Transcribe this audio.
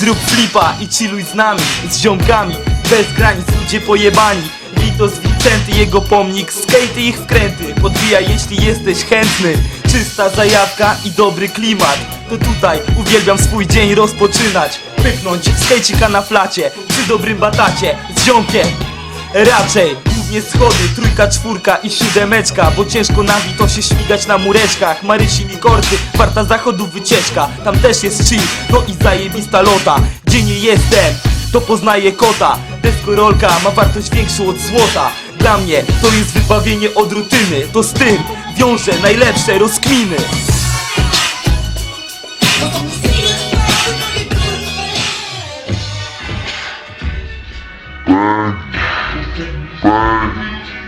Zrób flipa i chilluj z nami, z ziomkami. Bez granic, ludzie pojebani. Witos Vincenty, jego pomnik. Skatey ich wkręty. Podbijaj jeśli jesteś chętny. Czysta zajawka i dobry klimat. To tutaj uwielbiam swój dzień rozpoczynać. Pychnąć skejcika na flacie Przy dobrym batacie. Z ziomkiem. Raczej nie schody Trójka, czwórka i siódemeczka Bo ciężko nawi to się śmigać na mureczkach. Marysi i Gorty, warta zachodu wycieczka. Tam też jest chill, no i zajebista lota. Gdzie nie jestem, to poznaję kota. Deskorolka ma wartość większą od złota. Dla mnie to jest wybawienie od rutyny. To z tym wiąże najlepsze rozkminy. Burn. Bye.